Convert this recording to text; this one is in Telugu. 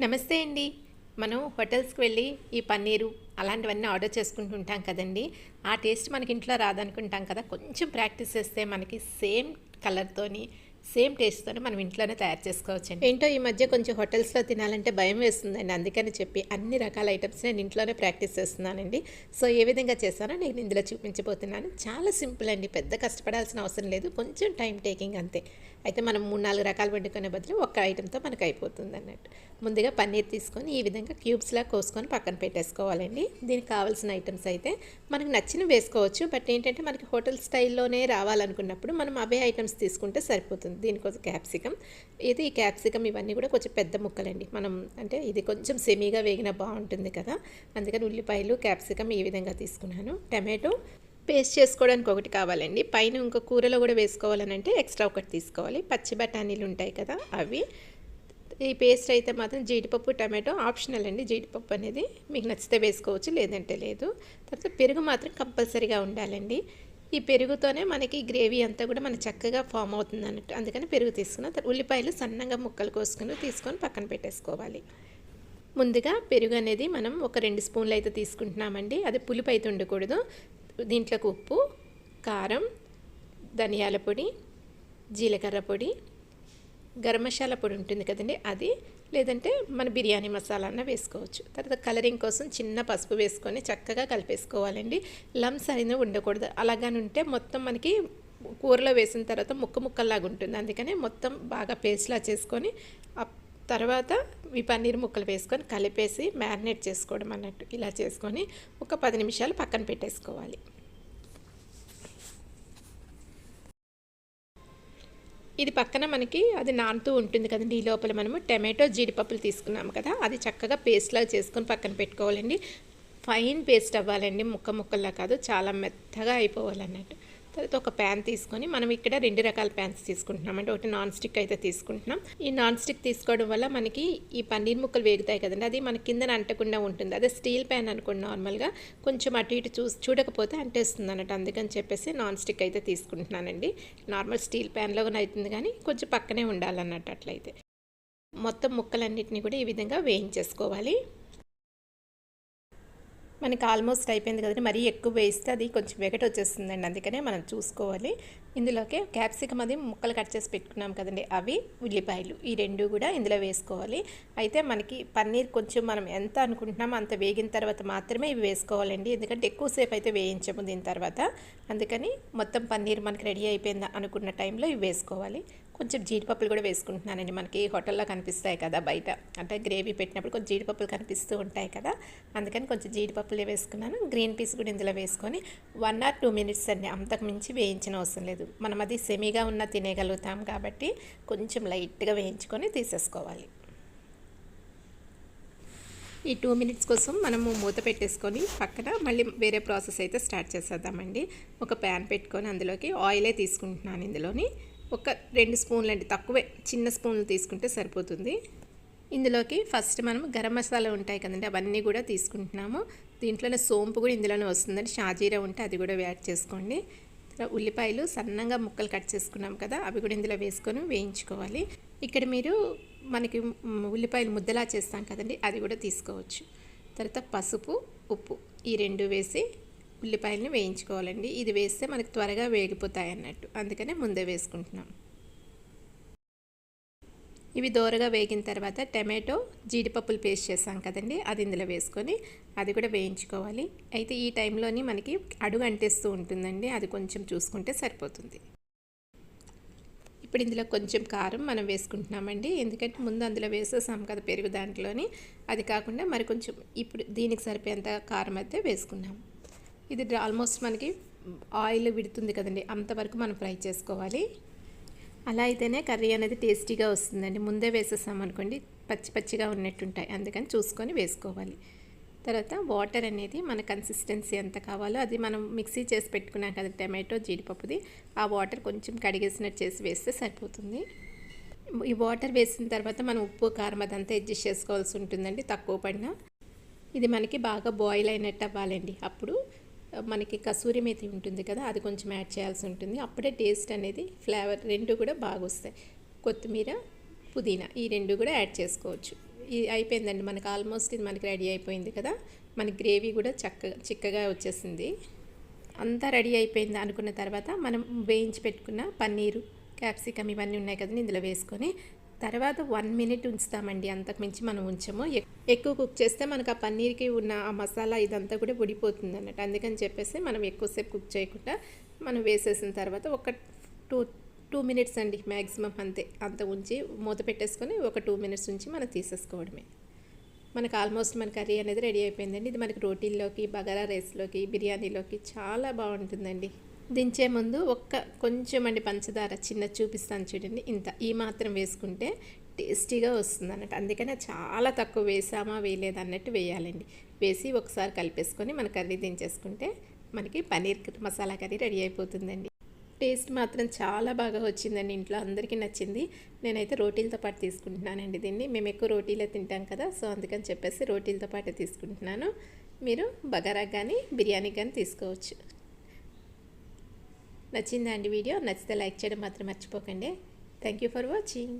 నమస్తే అండి. మనం హోటల్స్కి వెళ్ళి ఈ పన్నీరు అలాంటివన్నీ ఆర్డర్ చేసుకుంటుంటాం కదండి. ఆ టేస్ట్ మనకి ఇంట్లో రాదనుకుంటాం కదా. కొంచెం ప్రాక్టీస్ చేస్తే మనకి సేమ్ కలర్తోని సేమ్ టేస్ట్తోనే మనం ఇంట్లోనే తయారు చేసుకోవచ్చండి. ఏంటో ఈ మధ్య కొంచెం హోటల్స్లో తినాలంటే భయం వేస్తుందండి. అందుకని చెప్పి అన్ని రకాల ఐటమ్స్ నేను ఇంట్లోనే ప్రాక్టీస్ చేస్తున్నానండి. సో ఏ విధంగా చేస్తానో నేను ఇందులో చూపించబోతున్నాను. చాలా సింపుల్ అండి. పెద్ద కష్టపడాల్సిన అవసరం లేదు. కొంచెం టైం టేకింగ్ అంతే. అయితే మనం మూడు నాలుగు రకాలు వండుకునే బదులు ఒక్క ఐటెంతో మనకు అయిపోతుంది అన్నట్టు ముందుగా పన్నీర్ తీసుకొని ఈ విధంగా క్యూబ్స్లా కోసుకొని పక్కన పెట్టేసుకోవాలండి. దీనికి కావాల్సిన ఐటమ్స్ అయితే మనకు నచ్చిన వేసుకోవచ్చు. బట్ ఏంటంటే మనకి హోటల్ స్టైల్లోనే రావాలనుకున్నప్పుడు మనం అవే ఐటమ్స్ తీసుకుంటే సరిపోతుంది. దీనికోసం క్యాప్సికమ్ ఇది క్యాప్సికమ్ ఇవన్నీ కూడా కొంచెం పెద్ద ముక్కలండి. మనం అంటే ఇది కొంచెం సెమీగా వేగిన బాగుంటుంది కదా. అందుకని ఉల్లిపాయలు క్యాప్సికమ్ ఈ విధంగా తీసుకున్నాను. టమాటో పేస్ట్ చేసుకోవడానికి ఒకటి కావాలండి. పైన ఇంకో కూరలో కూడా వేసుకోవాలనంటే ఎక్స్ట్రా ఒకటి తీసుకోవాలి. పచ్చి బఠానీలు ఉంటాయి కదా అవి. ఈ పేస్ట్ అయితే మాత్రం జీడిపప్పు టమాటో ఆప్షనల్ అండి. జీడిపప్పు అనేది మీకు నచ్చితే వేసుకోవచ్చు లేదంటే లేదు. తర్వాత పెరుగు మాత్రం కంపల్సరీగా ఉండాలండి. ఈ పెరుగుతోనే మనకి గ్రేవీ అంతా కూడా మనకి చక్కగా ఫామ్ అవుతుంది అన్నట్టు. అందుకని పెరుగు తీసుకున్న తర్వాత ఉల్లిపాయలు సన్నగా ముక్కలు కోసుకుని తీసుకొని పక్కన పెట్టేసుకోవాలి. ముందుగా పెరుగు అనేది మనం ఒక రెండు స్పూన్లు అయితే తీసుకుంటున్నామండి. అది పులుపు అయితే ఉండకూడదు. దీంట్లోకి ఉప్పు కారం ధనియాల పొడి జీలకర్ర పొడి గరం మసాలా పొడి ఉంటుంది కదండి అది లేదంటే మన బిర్యానీ మసాలా అన్న వేసుకోవచ్చు. తర్వాత కలరింగ్ కోసం చిన్న పసుపు వేసుకొని చక్కగా కలిపేసుకోవాలండి. లమ్స్ అనేది ఉండకూడదు. అలాగని ఉంటే మొత్తం మనకి కూరలో వేసిన తర్వాత ముక్క ముక్కల్లాగా ఉంటుంది. అందుకనే మొత్తం బాగా పేస్ట్లా చేసుకొని తర్వాత ఈ పన్నీర్ ముక్కలు వేసుకొని కలిపేసి మ్యారినేట్ చేసుకోవడం అన్నట్టు ఇలా చేసుకొని ఒక పది నిమిషాలు పక్కన పెట్టేసుకోవాలి. ఇది పక్కన మనకి అది నానుతూ ఉంటుంది కదండి. ఈ లోపల మనము టమాటో జీడిపప్పులు తీసుకున్నాము కదా. అది చక్కగా పేస్ట్లా చేసుకొని పక్కన పెట్టుకోవాలండి. ఫైన్ పేస్ట్ అవ్వాలండి. ముక్క ముక్కల్లా కాదు చాలా మెత్తగా అయిపోవాలన్నట్టు. తర్వాత ఒక ప్యాన్ తీసుకొని మనం ఇక్కడ రెండు రకాల ప్యాన్స్ తీసుకుంటున్నాం. అంటే ఒకటి నాన్ స్టిక్ అయితే తీసుకుంటున్నాం. ఈ నాన్ స్టిక్ తీసుకోవడం వల్ల మనకి ఈ పన్నీర్ ముక్కలు వేగుతాయి కదండి. అది మన కిందన అంటకుండా ఉంటుంది. అదే స్టీల్ ప్యాన్ అనుకోండి నార్మల్గా కొంచెం అటు ఇటు చూ చూడకపోతే అంటేస్తుంది అన్నట్టు అందుకని చెప్పేసి నాన్ స్టిక్ అయితే తీసుకుంటున్నానండి. నార్మల్ స్టీల్ ప్యాన్లో అవుతుంది కానీ కొంచెం పక్కనే ఉండాలన్నట్టు అట్లయితే. మొత్తం ముక్కలన్నిటిని కూడా ఈ విధంగా వేయించేసుకోవాలి. మనకి ఆల్మోస్ట్ అయిపోయింది కదండి. మరీ ఎక్కువ వేస్తే అది కొంచెం వెగట వచ్చేస్తుందండి. అందుకనే మనం చూసుకోవాలి. ఇందులోకి క్యాప్సికమ్ అది ముక్కలు కట్ చేసి పెట్టుకున్నాం కదండి. అవి ఉల్లిపాయలు ఈ రెండు కూడా ఇందులో వేసుకోవాలి. అయితే మనకి పన్నీర్ కొంచెం మనం ఎంత అనుకుంటున్నామో అంత వేగిన తర్వాత మాత్రమే ఇవి వేసుకోవాలండి. ఎందుకంటే ఎక్కువసేపు అయితే వేయించము దీని తర్వాత. అందుకని మొత్తం పన్నీర్ మనకి రెడీ అయిపోయిందా అనుకున్న టైంలో ఇవి వేసుకోవాలి. కొంచెం జీడిపప్పులు కూడా వేసుకుంటున్నానండి. మనకి హోటల్లో కనిపిస్తాయి కదా బయట. అంటే గ్రేవీ పెట్టినప్పుడు కొంచెం జీడిపప్పులు కనిపిస్తూ ఉంటాయి కదా. అందుకని కొంచెం జీడిపప్పులే వేసుకున్నాను. గ్రీన్ పీస్ కూడా ఇందులో వేసుకొని వన్ ఆర్ టూ మినిట్స్ అండి. అంతకు మించి వేయించిన అవసరం లేదు. మనం అది సెమీగా ఉన్న తినేయగలుగుతాం కాబట్టి కొంచెం లైట్గా వేయించుకొని తీసేసుకోవాలి. ఈ టూ మినిట్స్ కోసం మనము మూత పెట్టేసుకొని పక్కన మళ్ళీ వేరే ప్రాసెస్ అయితే స్టార్ట్ చేసేద్దామండి. ఒక ప్యాన్ పెట్టుకొని అందులోకి ఆయిలే తీసుకుంటున్నాను ఇందులోని. ఒక రెండు స్పూన్లు అండి తక్కువే. చిన్న స్పూన్లు తీసుకుంటే సరిపోతుంది. ఇందులోకి ఫస్ట్ మనం గరం మసాలా ఉంటాయి కదండి అవన్నీ కూడా తీసుకుంటున్నాము. దీంట్లోనే సోంపు కూడా ఇందులోనే వస్తుందండి. షాజీరా ఉంటే అది కూడా యాడ్ చేసుకోండి. ఉల్లిపాయలు సన్నంగా ముక్కలు కట్ చేసుకున్నాం కదా అవి కూడా ఇందులో వేసుకొని వేయించుకోవాలి. ఇక్కడ మీరు మనకి ఉల్లిపాయలు ముద్దలా చేస్తాం కదండి అది కూడా తీసుకోవచ్చు. తర్వాత పసుపు ఉప్పు ఈ రెండు వేసి ఉల్లిపాయలని వేయించుకోవాలండి. ఇది వేస్తే మనకు త్వరగా వేగిపోతాయి అన్నట్టు. అందుకనే ముందే వేసుకుంటున్నాం. ఇవి దోరగా వేగిన తర్వాత టమాటో జీడిపప్పులు పేస్ట్ చేసాం కదండి అది ఇందులో వేసుకొని అది కూడా వేయించుకోవాలి. అయితే ఈ టైంలోని మనకి అడుగు అంటేస్తూ ఉంటుందండి అది కొంచెం చూసుకుంటే సరిపోతుంది. ఇప్పుడు ఇందులో కొంచెం కారం మనం వేసుకుంటున్నామండి. ఎందుకంటే ముందు అందులో వేసేసాం కదా పెరుగు దాంట్లోని. అది కాకుండా మరి కొంచెం ఇప్పుడు దీనికి సరిపోయేంత కారం అయితే వేసుకున్నాం. ఇది ఆల్మోస్ట్ మనకి ఆయిల్ విడుతుంది కదండి. అంతవరకు మనం ఫ్రై చేసుకోవాలి. అలా అయితేనే కర్రీ అనేది టేస్టీగా వస్తుందండి. ముందే వేసేసాం అనుకోండి పచ్చి పచ్చిగా ఉన్నట్టుంటాయి. అందుకని చూసుకొని వేసుకోవాలి. తర్వాత వాటర్ అనేది మన కన్సిస్టెన్సీ ఎంత కావాలో అది మనం మిక్సీ చేసి పెట్టుకున్నాం కదా టమాటో జీడిపప్పుది ఆ వాటర్ కొంచెం కడిగేసినట్టు చేసి వేస్తే సరిపోతుంది. ఈ వాటర్ వేసిన తర్వాత మనం ఉప్పు కారం అదంతా అడ్జస్ట్ చేసుకోవాల్సి ఉంటుందండి తక్కువ పడినా. ఇది మనకి బాగా బాయిల్ అయినట్టు అవ్వాలండి. అప్పుడు మనకి కసూరి మేతి ఉంటుంది కదా అది కొంచెం యాడ్ చేయాల్సి ఉంటుంది. అప్పుడే టేస్ట్ అనేది ఫ్లేవర్ రెండు కూడా బాగా వస్తాయి కొత్తిమీర పుదీనా ఈ రెండు కూడా యాడ్ చేసుకోవచ్చు. ఇది అయిపోయిందండి మనకు ఆల్మోస్ట్ ఇది మనకి రెడీ అయిపోయింది కదా మనకి గ్రేవీ కూడా చక్కగా చిక్కగా వచ్చేసింది. అంతా రెడీ అయిపోయింది అనుకున్న తర్వాత మనం వేయించి పెట్టుకున్న పన్నీరు క్యాప్సికమ్ ఇవన్నీ ఉన్నాయి కదండి ఇందులో వేసుకొని తర్వాత వన్ మినిట్ ఉంచుతామండి. అంతకు మించి మనం ఉంచము. ఎక్- ఎక్కువ కుక్ చేస్తే మనకు ఆ పన్నీర్కి ఉన్న ఆ మసాలా ఇదంతా కూడా ఉడిపోతుంది అన్నట్టు అందుకని చెప్పేసి మనం ఎక్కువసేపు కుక్ చేయకుండా మనం వేసేసిన తర్వాత ఒక టూ టూ మినిట్స్ అండి మ్యాక్సిమం అంతే. అంత ఉంచి మూత పెట్టేసుకొని ఒక టూ మినిట్స్ ఉంచి మనం తీసేసుకోవడమే. మనకు ఆల్మోస్ట్ మన కర్రీ అనేది రెడీ అయిపోయిందండి. ఇది మనకి రోటీల్లోకి బగారా రైస్లోకి బిర్యానీలోకి చాలా బాగుంటుందండి. దించే ముందు ఒక్క కొంచెం అండి పంచదార చిన్న చూపిస్తాను చూడండి. ఇంత. ఈ మాత్రం వేసుకుంటే టేస్టీగా వస్తుంది అన్నట్టు అందుకనే చాలా తక్కువ వేసామా వేయలేదు అన్నట్టు వేయాలండి. వేసి ఒకసారి కలిపేసుకొని మన కర్రీ దించేసుకుంటే మనకి పన్నీర్ మసాలా కర్రీ రెడీ అయిపోతుందండి. టేస్ట్ మాత్రం చాలా బాగా వచ్చిందండి. ఇంట్లో అందరికీ నచ్చింది. నేనైతే రోటీలతో పాటు తీసుకుంటున్నానండి దీన్ని. మేము ఎక్కువ రోటీలే తింటాం కదా సో అందుకని చెప్పేసి రోటీలతో పాటు తీసుకుంటున్నాను. మీరు బగారా కానీ బిర్యానీ కానీ తీసుకోవచ్చు. నచ్చిందా అండి వీడియో నచ్చితే లైక్ చేయడం మాత్రం మర్చిపోకండి. Thank you for watching